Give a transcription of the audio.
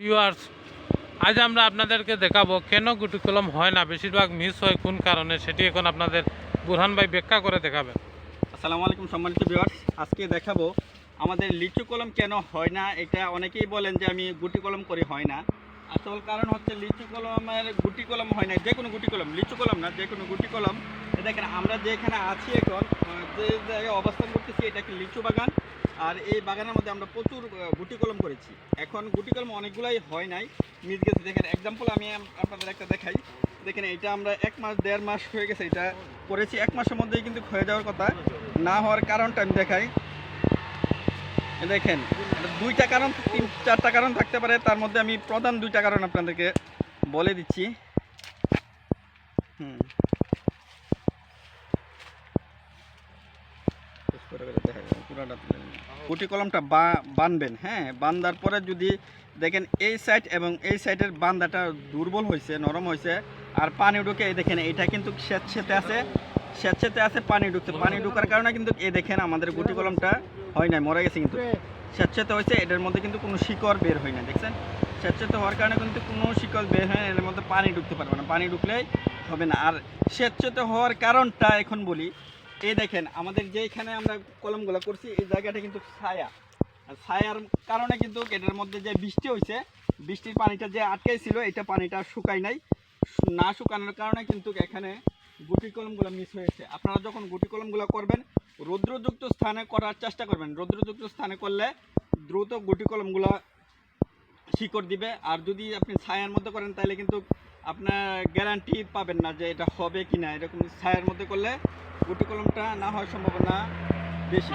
Viewers আজ আমরা আপনাদেরকে দেখাবো কেন গুটি কলম হয় না, বেশিরভাগ মিস হয় কোন কারণে সেটি এখন আপনাদের বুরহান ভাই ব্যাখ্যা করে দেখাবেন আসসালামু আলাইকুম সম্মানিত ভিউয়ার্স আজকে দেখাবো আমাদের লিচু কলম কেন হয় না, এটা অনেকেই বলেন যে আমি গুটি কলম করি হয় না। আসল কারণ হচ্ছে লিচু কলমের গুটি কলম হয় না যে কোনো গুটি কলম, লিচু কলম না যে কোনো গুটি কলম। দেখেন, আমরা যেখানে আছি এখন যে জায়গায় অবস্থান করতেছি, এটা কি লিচু বাগান? আর এই বাগানের মধ্যে আমরা প্রচুর গুটি কলম করেছি। এখন গুটি কলম অনেকগুলাই হয় নাই। মিস গেছে, দেখেন এক্সাম্পল আমি আপনাদের একটা দেখাই। দেখেন, এটা আমরা এক মাস, দেড় মাস হয়ে গেছে এটা করেছি। এক মাসের মধ্যেই কিন্তু হয়ে যাওয়ার কথা। না হওয়ার কারণটা আমি দেখাই। দেখেন দুইটা কারণ, তিন, চারটা কারণ থাকতে পারে। তার মধ্যে আমি প্রধান দুইটা কারণ আপনাদেরকে বলে দিচ্ছি। হুম। কুটি কলমটা বানবেন হ্যাঁ বান্দার পরে যদি দেখেন এই সাইড এবং এই সাইডের বান্দাটা দুর্বল হয়েছে নরম হয়েছে আর পানি ঢুকে দেখেন এটা কিন্তু স্বেচ্ছেতে আছে স্বেচ্ছেতে আছে, পানি ঢুকছে। পানি ঢুকার কারণে কিন্তু এই দেখেন আমাদের গুটি কলমটা হয় নাই, মরে গেছে কিন্তু। স্বেচ্ছেতে হয়েছে এটার মধ্যে কিন্তু কোনো শিকড় বের হয় না দেখছেন? স্বেচ্ছেতে হওয়ার কারণে কিন্তু কোনো শিকড় বের হয় না এর মধ্যে পানি ঢুকতে পারবে না, পানি ঢুকলেই হবে না। আর স্বেচ্ছেতে হওয়ার কারণটা এখন বলি এই দেখেন, আমাদের যেখানে আমরা কলমগুলো করছি, এই জায়গাটা কিন্তু ছায়া। আর ছায়ার কারণে কিন্তু এটার মধ্যে যে বৃষ্টি হয়েছে বৃষ্টির পানিটা যে আটকাই ছিল এটা পানিটা শুকায় নাই। না শুকানোর কারণে কিন্তু এখানে গুটি কলমগুলো মিস হয়েছে। আপনারা যখন গুটি কলমগুলো করবেন, রৌদ্রযুক্ত স্থানে করার চেষ্টা করবেন। রৌদ্রযুক্ত স্থানে করলে দ্রুত গুটি কলমগুলো শিকড় দিবে। আর যদি আপনি ছায়ার মধ্যে করেন, তাহলে কিন্তু আপনার গ্যারান্টি পাবেন না যে এটা হবে কি না এরকম ছায়ার মধ্যে করলে গুটি কলমটা না হওয়ার সম্ভাবনা বেশি।